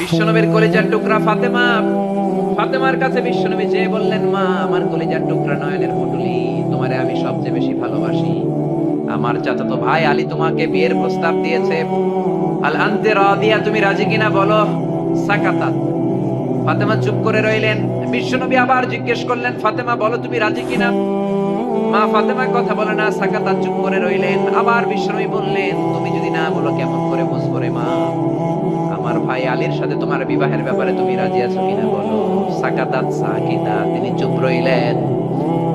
বিশ্বনবীর কলিজার টুকরা ফাতেমা। ফাতেমার কাছে বিশ্বনবী যে বললেন, মা, আমার কলিজার টুকরা নয়নের পুটুলি, তোমারে আমি সবচেয়ে বেশি ভালোবাসি। আমার চাচাতো ভাই আলী তোমাকে বিয়ের প্রস্তাব দিয়েছে। আল আনতে রাদিয়া তুমি রাজি কিনা বলো? সাকাতাত। ফাতেমা চুপ করে রইলেন। বিশ্বনবী আবার জিজ্ঞেস করলেন, ফাতেমা, বলো তুমি রাজি কিনা? মা ফাতেমা কথা বলে না সাকাতা চুপ করে রইলেন। আবার বিশ্বনবী বললেন, তুমি যদি না বলো, কেমন করে বুঝব রে মা? আমার ভাই আলীর সাথে তোমার বিবাহের ব্যাপারে তুমি রাজি আছো কিনা বলো? সাকাতাত সাকিতা, তিনি চুপ রইলেন।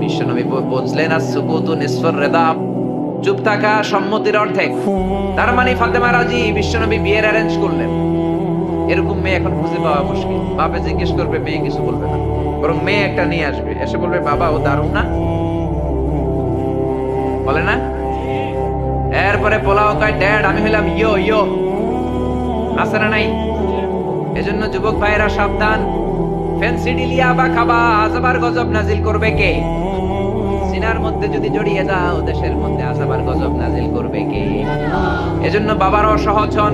বিশ্বনবী বুঝলেন আর সুকুতু নিসফর রেদাব চুপ থাকা সম্মতির অর্ধেক। তার মানে ফাতেমা রাজি, বিশ্বনবী বিয়ের অ্যারেঞ্জ করলেন। এরকম মেয়ে এখন খুঁজে পাওয়া মুশকিল। বাপে জিজ্ঞেস করবে, মেয়ে কিছু বলবে না। বরং মেয়ে একটা নিয়ে আসবে। এসে বলবে, বাবা, ও দারুণ না? বলে না? এরপরে পোলাও কয় ড্যাড, আমি হলাম ইয়ো ইয়ো। না নাই? এজন্য যুবক ভাইয়েরা সাবধান। ফ্যান্সি ডিলিয়া বা খাবা, আজাবার গজব নাজিল করবে কে? সিনার মধ্যে যদি জড়িয়ে যাও, দেশের মধ্যে আজাবার গজব নাজিল করবে কে? এজন্য বাবারও সহজ হন।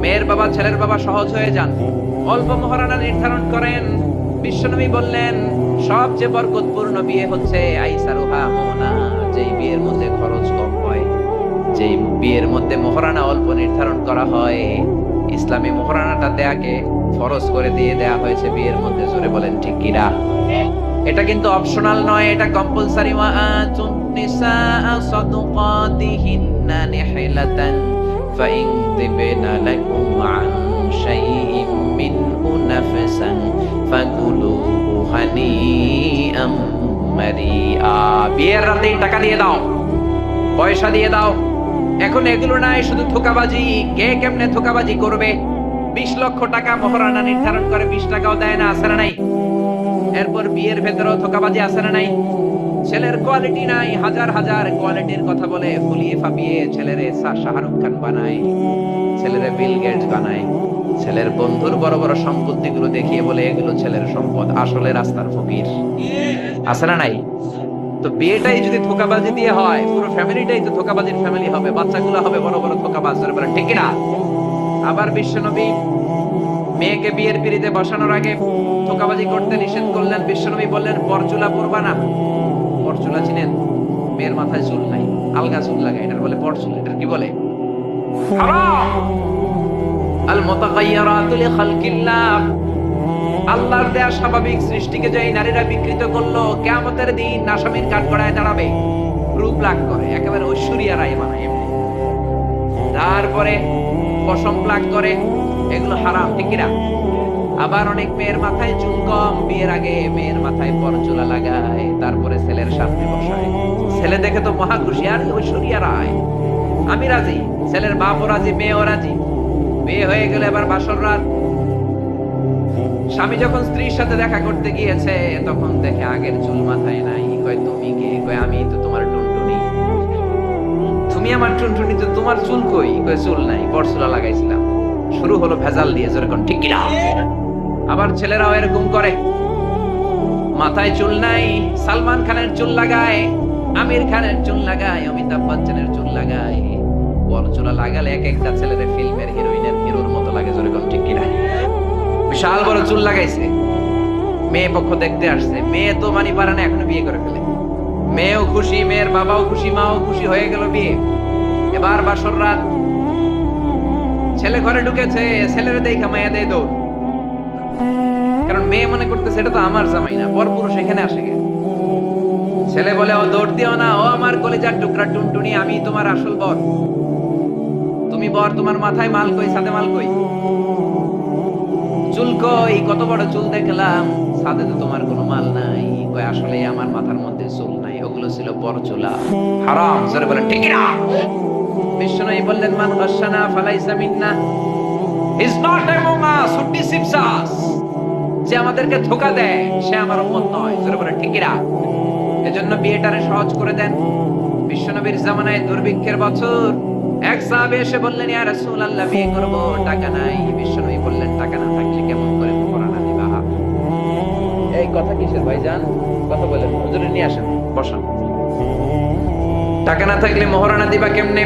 মেয়ের বাবা, ছেলের বাবা সহজ হয়ে যান। অল্প মহারানা নির্ধারণ করেন। বিশ্বনবী বললেন সবচেয়ে বরকতপূর্ণ বিয়ে হচ্ছে, আইসারুহা, মোনা, যেই বিয়ের মধ্যে খরচ কম হয়, যেই বিয়ের মধ্যে মোহরানা অল্প নির্ধারণ করা হয় ইসলামী মোহরানাটা দেয়াকে ফরজ করে দিয়ে দেয়া হয়েছে বিয়ের মধ্যে, জোরে বলেন, ঠিক কিনা এটা কিন্তু অপশনাল নয়, এটা কম্পালসারি বিয়ের টাকা দিয়ে দাও, পয়সা দিয়ে দাও। এখন এগুলো নাই, শুধু ধোকাবাজি। কে কেমনে ধোকাবাজি করবে? বিশ লক্ষ টাকা মহারানা নির্ধারণ করে, বিশ টাকাও দেয় না আসে নাই? এরপর বিয়ের ভেতরেও ধোকাবাজি আসে না নাই? ছেলের কোয়ালিটি নাই, হাজার হাজার কোয়ালিটির কথা বলে ফুলিয়ে ফাপিয়ে ছেলেরে শাহরুখ খান বানায়, ছেলেরে বিল গেটস বানায়, ছেলের বন্ধুর বড় বড় সম্পত্তিগুলো দেখিয়ে বলে, এগুলো ছেলের সম্পদ, আসলে রাস্তার ফকির। আছে না নাই? তো বিয়েটাই যদি ধোকাবাজি দিয়ে হয়, পুরো ফ্যামিলিটাই তো ধোকাবাজির ফ্যামিলি হবে, বাচ্চাগুলো হবে, বড় বড় ধোকাবাজ ধরে বলে, ঠিক না। আবার বিশ্বনবী মেয়েকে বিয়ের পিড়িতে বসানোর আগে ধোকাবাজি করতে নিষেধ করলেন। বিশ্বনবী বললেন, পরচুলা পরবা না। পরচুলা চিনেন মেয়ের মাথায় চুল নাই, আলগা চুল লাগে, এটার বলে পরচুল, এটার কি বলে? হারাম আল মুতাগায়্যিরাতু লিখালকিল্লাহ আল্লাহর দেয়া স্বাভাবিক সৃষ্টিকে যে নারীরা বিকৃত করল, কেয়ামতের দিন আসামির কাঠগড়ায় দাঁড়াবে। রূপ লাগ করে, একেবারে ঐশ্বরিয়া রায় বানায় এমনি। তারপরে পশম প্লাগ করে, এগুলো হারাম, ঠিক আবার অনেক মেয়ের মাথায় চুল কম, বিয়ের আগে মেয়ের মাথায় পরচুলা লাগায়, তারপরে ছেলের সামনে বসায়। ছেলে দেখে তো মহা খুশি, আর ঐশ্বরিয়া রায়। আমি রাজি, ছেলের বাপও রাজি, মেয়েও রাজি। বিয়ে হয়ে গেলে এবার বাসর রাত স্বামী যখন স্ত্রীর সাথে দেখা করতে গিয়েছে, তখন দেখে আগের চুল মাথায় নাই। কয়, তুমি কে? কয়, আমি তো তোমার টুনটুনি। তুমি আমার টুনটুনি, তো তোমার চুল কই? কয়, চুল নাই, পরচুলা লাগাইছিলাম। শুরু হলো ভেজাল দিয়ে যেরকম ঠিক কিনা? আবার ছেলেরাও এরকম করে। মাথায় চুল নাই, সালমান খানের চুল লাগায়, আমির খানের চুল লাগায়, অমিতাভ বচ্চনের চুল লাগায়। পরচুলা লাগালে এক একটা ছেলের ফিল্মের হিরোইনের হিরোর মতো লাগে যেরকম ঠিক কিনা? বিশাল বড় চুল লাগাইছে। মেয়ে পক্ষ দেখতে আসছে। মেয়ে তো মানি পারে না এখনও বিয়ে করে ফেলে। মেয়েও খুশি, মেয়ের বাবাও খুশি, মাও খুশি হয়ে গেল বিয়ে। এবার বাসর রাত, ছেলে ঘরে ঢুকেছে, ছেলের দেখা মায়া দেয় দৌড়। কারণ মেয়ে মনে করতেছে, এটা তো আমার জামাই না পর পুরুষ এখানে আসে গে ছেলে বলে, ও দৌড় দিও না, ও আমার কলেজার টুকরা টুনটুনি, আমি তোমার আসল বর। তুমি বর, তোমার মাথায় মাল কই, সাথে মাল কই? চুল কই, কত বড় চুল দেখলাম। সাথে তো তোমার কোনো মাল নাই। কই আসলে আমার মাথার মধ্যে চুল নাই, ওগুলো ছিল পরচুলা হারাম, জোরে বলে ঠিক না বিষ্ণু বললেন, মান গাশানা ফালাইসা মিন্না। Is not among us who deceives us যে আমাদেরকে ধোকা দেয়, সে আমার উম্মত নয়। জোরে বলে ঠিক না এজন্য বিয়েটারে সহজ করে দেন। বিশ্বনবীর জামানায় দুর্ভিক্ষের বছর এক সাহাবে এসে বললেন, ইয়া রাসূলুল্লাহ, বিয়ে করব, টাকা নাই। বিশ্বনবী বললেন, টাকা না থাকলে কেমন করে মোহরানা দিবা এই কথা কিসের ভাইজান? কথা বলেন, হুজুরে নিয়ে আসেন, বসান। টাকা না থাকলে মোহরানা দিবা কেমনে?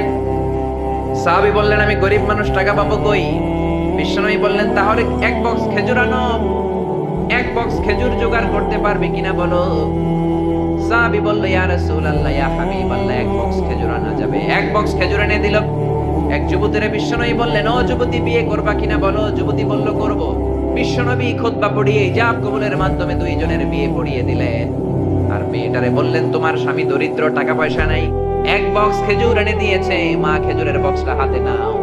সাহাবী বললেন, আমি গরিব মানুষ, টাকা পাবো কই? বিশ্বনবী বললেন, তাহলে এক বক্স খেজুর আনো। এক বক্স খেজুর জোগাড় করতে পারবে কিনা বলো? সাহাবী ইয়া রাসূলুল্লাহ, ইয়া হাবিবাল্লাহ। এক বক্স খেজুর আনা যাবে। এক বক্স খেজুর এনে দিল। এক বিশ্বনবী বললেন, ও যুবতী, বিয়ে করবা কিনা বলো? যুবতী বলল, করব। বিশ্বনবী খুতবা পড়িয়ে কবুলের মাধ্যমে দুইজনের বিয়ে পড়িয়ে দিলেন। আর মেয়েটারে বললেন, তোমার স্বামী দরিদ্র টাকা পয়সা নাই। এক বক্স খেজুর এনে দিয়েছে। মা খেজুরের বক্সটা হাতে নাও।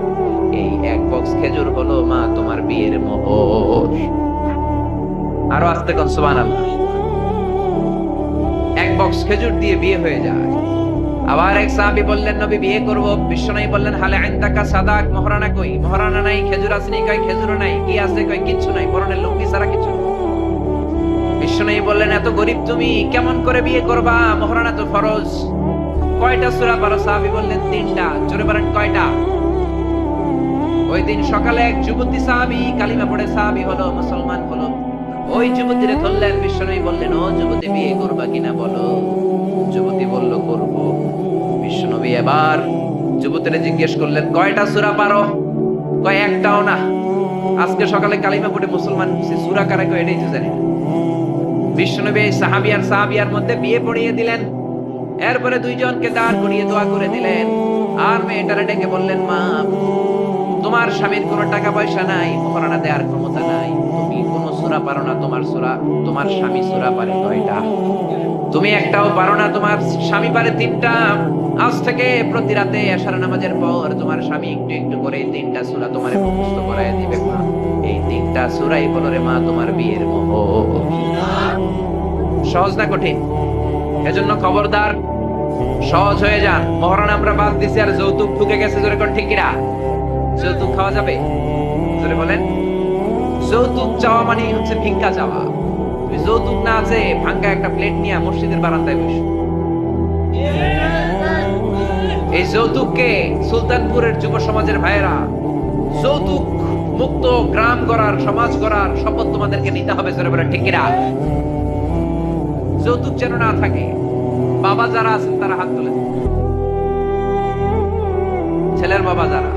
এই এক বক্স খেজুর হলো, মা, তোমার বিয়ের মোহর। আরও আস্তে কোন, সুবহানাল্লাহ। বক্স খেজুর দিয়ে বিয়ে হয়ে যায়। আবার এক সাহাবী বললেন, নবী, বিয়ে করব। বিশ্বনবী বললেন, হালে আইন্দাকা সাদাক, মহারানা কই? মহারানা নাই, খেজুর আসনি কই খেজুর নাই, কি আছে? কই কিচ্ছু নাই পরনের লুঙ্গি ছাড়া কিছু নেই। বিশ্বনবী বললেন, এত গরিব তুমি, কেমন করে বিয়ে করবা? মহারানা তো ফরজ। কয়টা সূরা? পারো সাহাবী বললেন, তিনটা। জোরে বলেন, কয়টা? ওই দিন সকালে এক যুবতী সাহাবী, কালিমা পড়ে সাহাবী হলো, মুসলমান হলো। ওই যুবতীরে ধরলেন বিশ্বনবী বললেন, ও যুবতী, বিয়ে করবা কিনা বলো? যুবতী বলল, করব। বিশ্বনবী এবার যুবতীরে জিজ্ঞেস করলেন, কয়টা সূরা পারো? কয়, একটাও না। আজকে সকালে কালিমা পড়ে মুসলমান সূরা কারা কয়, এটাই তো জানি বিশ্বনবী সাহাবী আর সাহাবিয়ার মধ্যে বিয়ে পড়িয়ে দিলেন। এরপরে দুইজনকে দাঁড় করিয়ে দোয়া করে দিলেন। আর মেয়েটারে ডেকে বললেন, মা তোমার স্বামীর কোনো টাকা পয়সা নাই মহারানা দেওয়ার ক্ষমতা নাই। তুমি কোনো সূরা পারো না, তোমার সূরা, তোমার স্বামী সূরা পারে কয়টা? তুমি একটাও পারো না, তোমার স্বামী পারে তিনটা। আজ থেকে প্রতি রাতে এশার নামাজের পর তোমার স্বামী একটু একটু করে তিনটা সূরা তোমার মুখস্থ করায় দিবে মা। এই তিনটা সূরাই হলো রে মা, তোমার বিয়ের মোহ সহজ না কঠিন? এজন্য খবরদার, সহজ হয়ে যান। মহারানা আমরা বাদ দিছি আর যৌতুক ঢুকে গেছে জোরে কোন ঠিক কিনা? যৌতুক খাওয়া যাবে? জোরে বলেন। যৌতুক চাওয়া মানে হচ্ছে ভিক্ষা চাওয়া। তুমি যৌতুক না আছে ভাঙ্গা একটা প্লেট নিয়ে মসজিদের বারান্দায় বসো। এই যৌতুককে সুলতানপুরের যুব সমাজের ভাইয়েরা যৌতুক মুক্ত গ্রাম গড়ার, সমাজ গড়ার শপথ তোমাদেরকে নিতে হবে, জোরে বলে ঠিক যৌতুক যেন না থাকে, বাবা যারা আছেন তারা হাত তুলে ছেলের বাবা যারা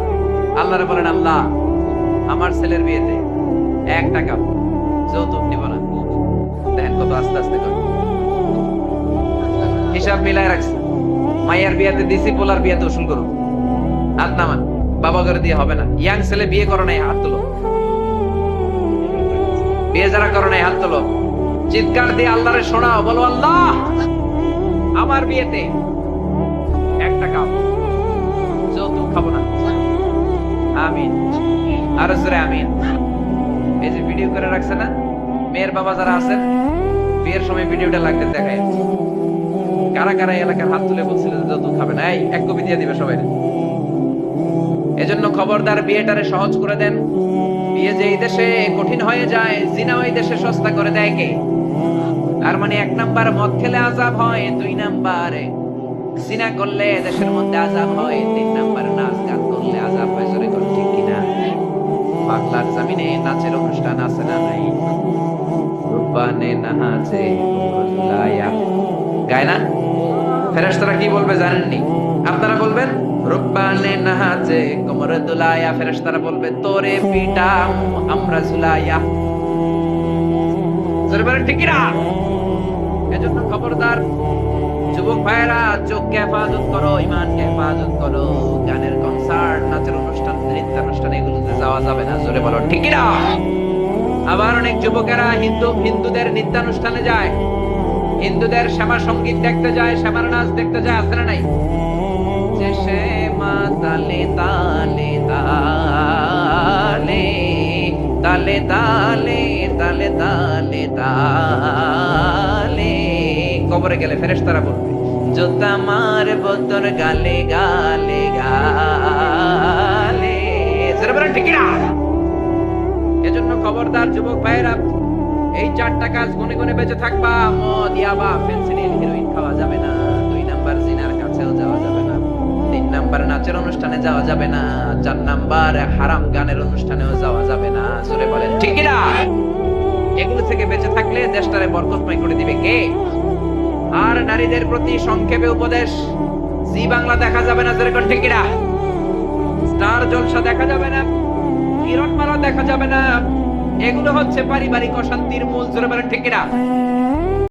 আল্লাহরে বলেন, আল্লাহ, আমার ছেলের বিয়েতে এক টাকা যৌতুক নিব না। দেখেন কত আস্তে আস্তে করে। হিসাব মিলাই রাখছে। মাইয়ার বিয়েতে দিছি, পোলার বিয়েতে উসুল করুন হাত নামান, বাবা করে দিয়ে হবে না। ইয়াং ছেলে বিয়ে করো নাই, হাত তুলো। বিয়ে যারা করো নাই, হাত তুলো। চিৎকার দিয়ে আল্লাহরে শোনাও, বলো, আল্লাহ, আমার বিয়েতে এক টাকা যৌতুক খাব না। আমিন। আরও জোরে আমিন। এই যে ভিডিও করে রাখছে না, মেয়ের বাবা যারা আছেন, বিয়ের সময় ভিডিওটা লাগতে দেখায়। কারা কারা এলাকার হাত তুলে বলছিল যে যৌতুক খাবে না? এই, এক কপি দিয়ে দিবে সবাই। এজন্য খবরদার বিয়েটারে সহজ করে দেন। বিয়ে যে এই দেশে কঠিন হয়ে যায়, জিনা ওই দেশে সস্তা করে দেয় কে? তার মানে এক নাম্বার মদ খেলে আজাব হয়, দুই নাম্বারে সিনা করলে দেশের মধ্যে আজাব হয়, তিন নাম্বার নাচ গান করলে আজাব হয় বাংলার জমিনে নাচের অনুষ্ঠান আছে না নাই? রূপানে নাচে গায় না? ফেরেশতারা কি বলবে জানেননি? আপনারা বলবেন নাচে দুলায়া ফেরেশতারা বলবে, তোরে পিটা আমরা ঝুলাইয়া জোরে বলেন এজন্য খবরদার যুবক ভাইয়েরা চোখকে হেফাজত করো ইমানকে হেফাজত করো। গানের কনসার্ট নাচের অনুষ্ঠান, নৃত্যানুষ্ঠান, এগুলোতে যাওয়া যাবে না, জোরে বলো, ঠিক না আবার অনেক যুবকেরা হিন্দু, হিন্দুদের নৃত্যানুষ্ঠানে যায়। হিন্দুদের শ্যামা সংগীত দেখতে যায়, শ্যামার নাচ দেখতে যায়, আছে না নাই? যে শ্যামা তালে তালে তালে তালে তালে তালে তালে তালে। কবরে গেলে ফেরেশতারা বলবে, জোতা গালে গালে গালে। এজন্য খবরদার যুবক ভাইয়েরা, এই চারটা কাজ গুনে গুনে বেঁচে থাকবা, মদ, ইয়াবা হিরোইন খাওয়া যাবে না, দুই নাম্বার জিনার কাছেও যাওয়া যাবে না, তিন নাম্বার নাচের অনুষ্ঠানে যাওয়া যাবে না, চার নাম্বার হারাম গানের অনুষ্ঠানেও যাওয়া যাবে না, জোরে বলেন, ঠিক না? এগুলো থেকে বেঁচে থাকলে দেশটারে বরকতময় করে দিবে কে? আর নারীদের প্রতি সংক্ষেপে উপদেশ। জি বাংলা দেখা যাবে না যেরকম ঠিক স্টার জলসা দেখা যাবে না কিরণ মালা দেখা যাবে না। এগুলো হচ্ছে পারিবারিক অশান্তির মূল জোরে বলেন ঠিক কিনা